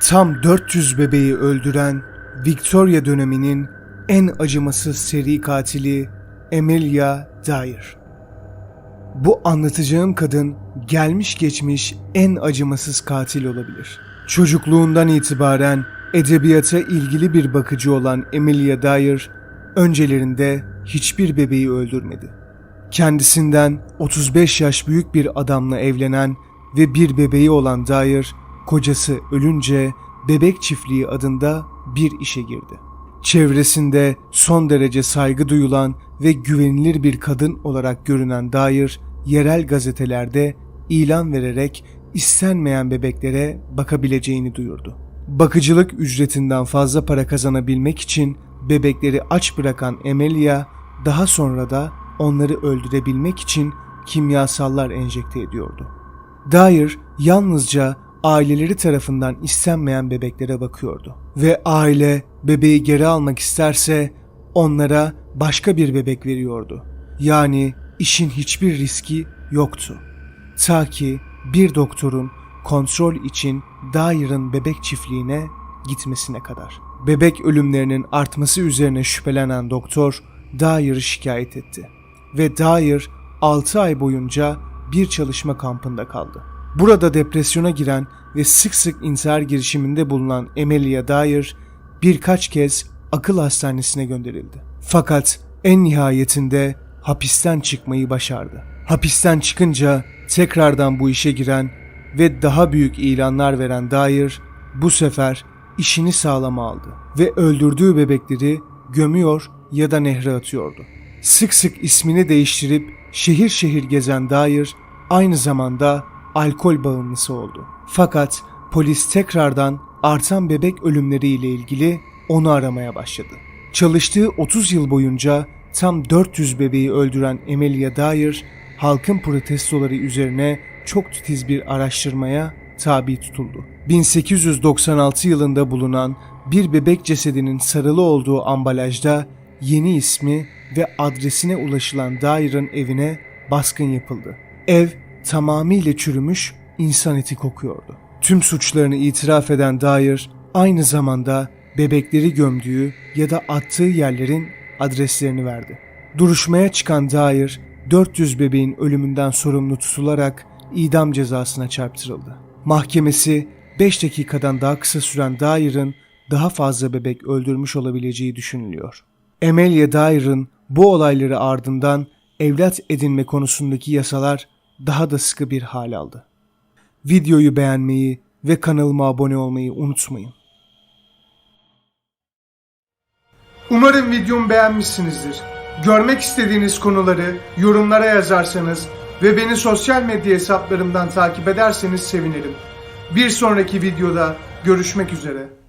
tam 400 bebeği öldüren Victoria döneminin en acımasız seri katili Emilia Dyer. Bu anlatacağım kadın gelmiş geçmiş en acımasız katil olabilir. Çocukluğundan itibaren edebiyata ilgili bir bakıcı olan Emilia Dyer öncelerinde hiçbir bebeği öldürmedi. Kendisinden 35 yaş büyük bir adamla evlenen ve bir bebeği olan Dyer, kocası ölünce bebek çiftliği adında bir işe girdi. Çevresinde son derece saygı duyulan ve güvenilir bir kadın olarak görünen Dyer, yerel gazetelerde ilan vererek istenmeyen bebeklere bakabileceğini duyurdu. Bakıcılık ücretinden fazla para kazanabilmek için bebekleri aç bırakan Emilia daha sonra da onları öldürebilmek için kimyasallar enjekte ediyordu. Dyer yalnızca aileleri tarafından istenmeyen bebeklere bakıyordu ve aile bebeği geri almak isterse onlara başka bir bebek veriyordu. Yani işin hiçbir riski yoktu. Ta ki bir doktorun kontrol için Dyer'ın bebek çiftliğine gitmesine kadar. Bebek ölümlerinin artması üzerine şüphelenen doktor Dyer'ı şikayet etti. Ve Dyer 6 ay boyunca bir çalışma kampında kaldı. Burada depresyona giren ve sık sık intihar girişiminde bulunan Emilia Dyer birkaç kez akıl hastanesine gönderildi. Fakat en nihayetinde hapisten çıkmayı başardı. Hapisten çıkınca tekrardan bu işe giren ve daha büyük ilanlar veren Dyer bu sefer işini sağlama aldı ve öldürdüğü bebekleri gömüyor ya da nehre atıyordu. Sık sık ismini değiştirip şehir şehir gezen Dyer aynı zamanda alkol bağımlısı oldu. Fakat polis tekrardan artan bebek ölümleriyle ilgili onu aramaya başladı. Çalıştığı 30 yıl boyunca tam 400 bebeği öldüren Emilia Dyer, halkın protestoları üzerine çok titiz bir araştırmaya tabi tutuldu. 1896 yılında bulunan bir bebek cesedinin sarılı olduğu ambalajda yeni ismi ve adresine ulaşılan Dyer'ın evine baskın yapıldı. Ev tamamıyla çürümüş insan eti kokuyordu. Tüm suçlarını itiraf eden Dyer aynı zamanda bebekleri gömdüğü ya da attığı yerlerin adreslerini verdi. Duruşmaya çıkan Dyer 400 bebeğin ölümünden sorumlu tutularak idam cezasına çarptırıldı. Mahkemesi 5 dakikadan daha kısa süren Dyer'ın daha fazla bebek öldürmüş olabileceği düşünülüyor. Emilia Dyer'ın bu olayları ardından evlat edinme konusundaki yasalar daha da sıkı bir hal aldı. Videoyu beğenmeyi ve kanalıma abone olmayı unutmayın. Umarım videomu beğenmişsinizdir. Görmek istediğiniz konuları yorumlara yazarsanız ve beni sosyal medya hesaplarımdan takip ederseniz sevinirim. Bir sonraki videoda görüşmek üzere.